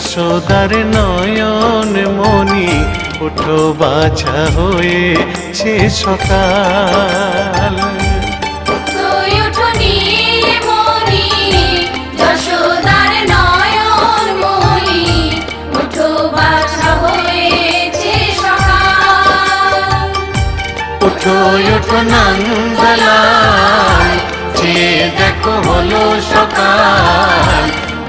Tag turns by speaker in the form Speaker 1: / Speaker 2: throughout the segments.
Speaker 1: যশোদার নয়ন মনি ওঠো বাছা হয়েছে সকাল।
Speaker 2: ওঠো
Speaker 1: নন্দলাল যে দেখো হলো সকাল।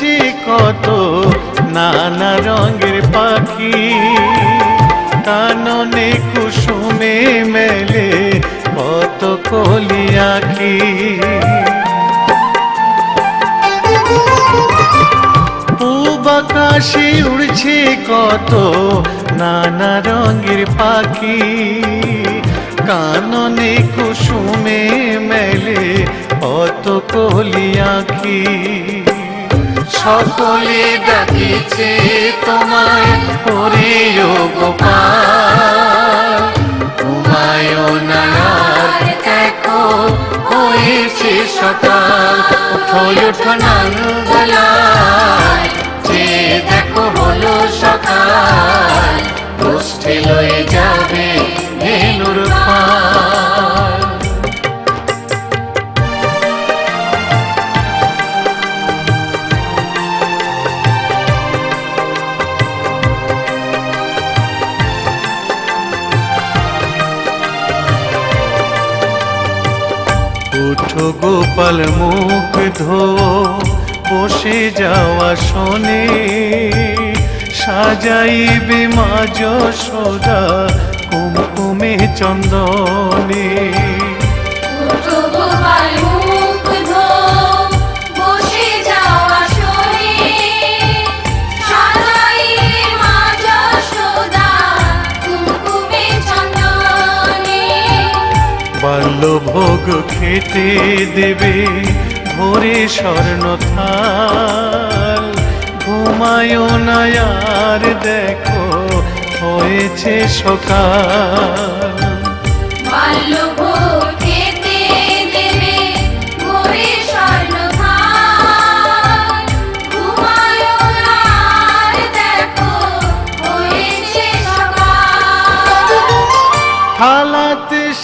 Speaker 1: উড়ছে কত নানা রঙের পাখি। কাননে কুসুমে মেলে কত কলি আঁখি। পূব আকাশে উড়ছে কত নানা রঙের পাখি। কাননে কুসুমে মেলে কত কলি আঁখি। সকলে ডাকিছে তোমায় ও গোপাল। আর দেখো হয়েছে সকাল। ওঠো নন্দলাল যে দেখো হলো সকাল। গোষ্ঠী লয়ে যাবে পাল গোপাল মুখ ধো বসে যাওয়া শোনে। সাজাইবে মা যশোদা কুমকুমে চন্দনে। খেতে দেবে ভোরে স্বর্ণ থাল ঘুমায় না আর দেখো হয়েছে সকাল।
Speaker 2: বাল্যভোগ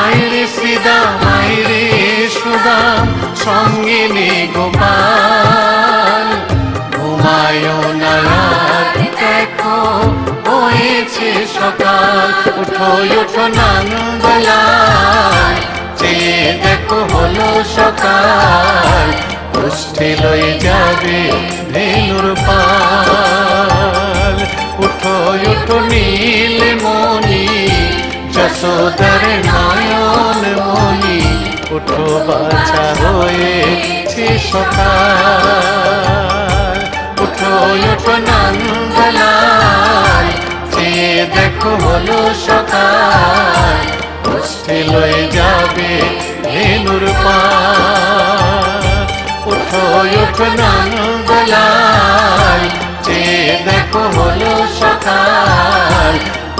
Speaker 1: আইরে শ্রীদাম আইরে সুদাম সঙ্গে গোপাল ঘুমায় না দেখো, হয়েছে সকাল। উঠো উঠো নন্দলাল যে দেখো, হলো সকাল। গোষ্ঠী লয়ে যাবে ধেনুর পাল। উঠো উঠো, নীল মনি যশোদার নয়ন মনি, উঠো বাছা হয়েছে সকাল। উঠো উঠো নন্দলাল, যে দেখো হলো সকাল। গোষ্ঠী লয়ে যাবে ধেনুর পাল উঠো উঠো নন্দলাল, যে দেখো হলো সকাল।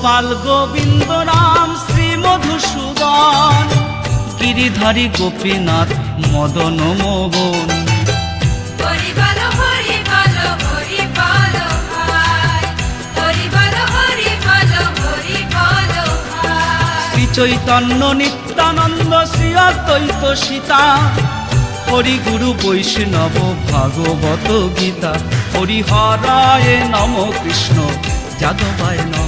Speaker 3: গোপাল গোবিন্দ রাম শ্রী মধুসূদন গিরিধারী গোপীনাথ মদন মোহন। চৈতন্য নিত্যানন্দ শ্রী অদ্বৈত সীতা হরি গুরু বৈষ্ণব ভাগবত গীতা হরিহরায় নম কৃষ্ণ যাদবায় নম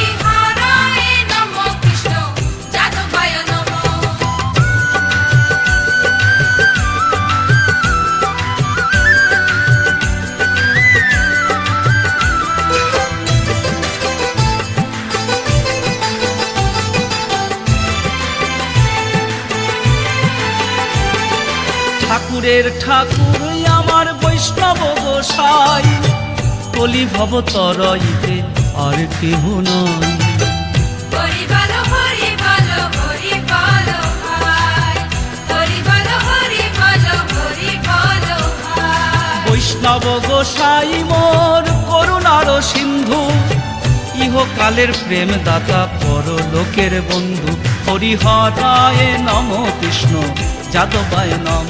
Speaker 3: ঠাকুরের ঠাকুর আমার বৈষ্ণব গোসাই। কলি ভব তরইতে আর কেহ নয় বৈষ্ণব গোসাই মোর করুণার সিন্ধু। ইহকালের প্রেম দাতা পর লোকের বন্ধু। হরিহরায় নম কৃষ্ণ যাদবায় নম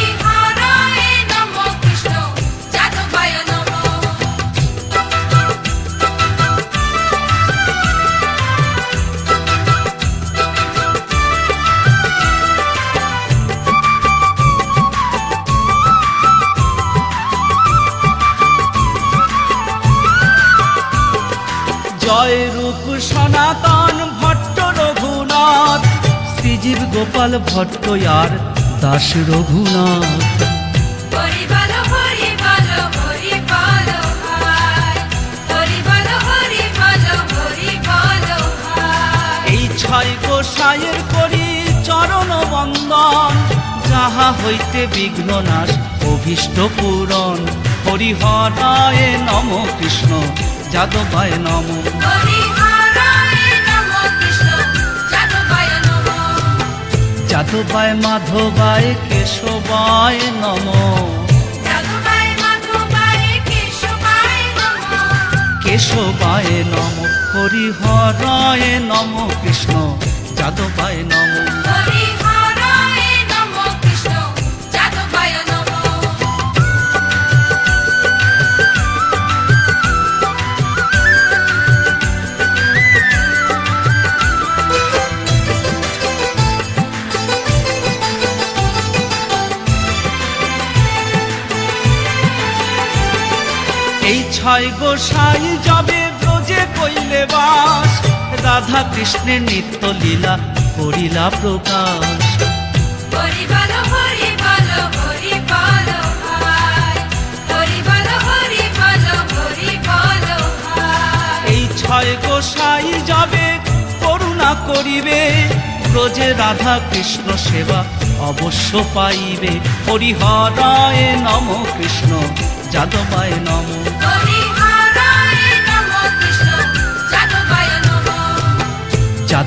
Speaker 3: গোপাল ভট্ট আর দাস রঘুনাথ।
Speaker 2: হরি হরি হরি হরি হরি হরি
Speaker 3: এই ছয় গোসাইয়ের করি চরণ বন্দন যাহা হইতে বিঘ্ন নাশ অভীষ্ট পূরণ। হরিহরায় নম কৃষ্ণ যাদবায় নম।
Speaker 2: হরিহরায় যাদবায়
Speaker 3: মাধবায় কেশবায় নম।
Speaker 2: যাদবায় মাধবায় কেশবায় নমঃ।
Speaker 3: কেশবায় নম হরিহরায় নম কৃষ্ণ। যাদবায় নম। এই গোসাই যাবে ব্রজে কইলে বাস। রাধা কৃষ্ণের নিত্য লীলা করিলা প্রকাশ। এই ছয় গোসাই যাবে করুণা করিবে। ব্রজে রাধা কৃষ্ণ সেবা অবশ্য পাইবে। হরিহরায় নম কৃষ্ণ যাদবায় নম।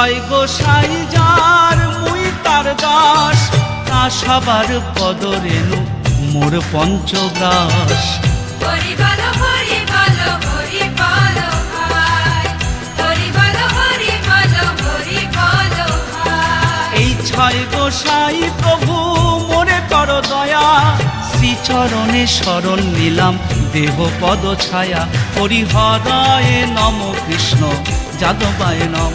Speaker 3: ছয় গোসাই যার মুই তার দাস। তা সবার পদরেণু মোর পঞ্চগ্রাস এই ছয় গোসাই প্রভু মোরে কর দয়া। শ্রীচরণে শরণ নিলাম দেহ পদ ছায়া। হরিহরায় নম কৃষ্ণ যাদবায় নম।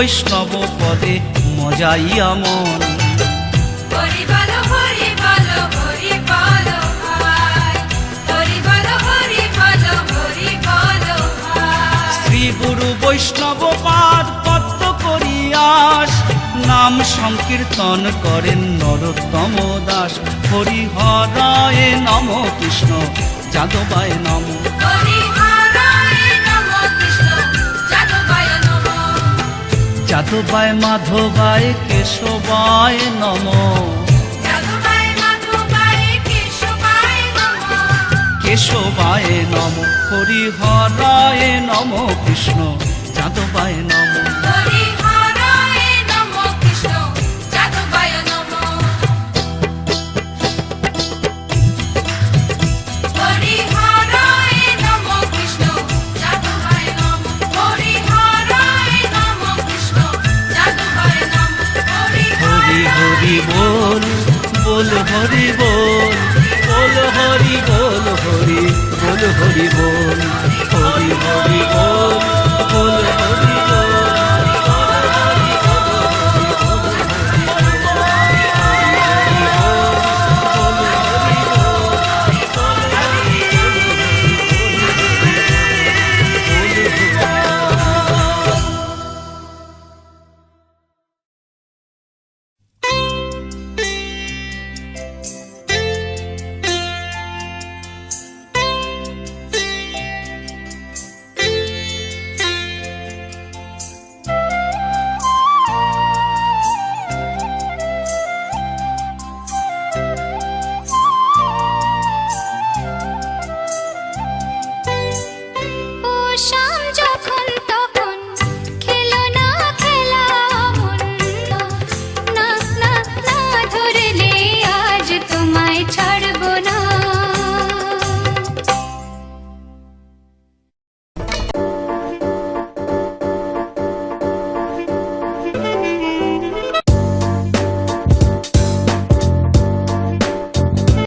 Speaker 3: বৈষ্ণব পদে মজাইয়া মন শ্রী গুরু বৈষ্ণব পাদ পদ্ম করিয়াস নাম সংকীর্তন করেন নরোত্তম দাস। হরিহরায় নম কৃষ্ণ যাদবায় নম।
Speaker 2: হরি যাদবায়
Speaker 3: মাধবায় কেশবায় নম।
Speaker 2: যাদবায় মাধবায় কেশবায় নম।
Speaker 3: কেশবায় নম হরিহরায় নম কৃষ্ণ যাদবায় নম।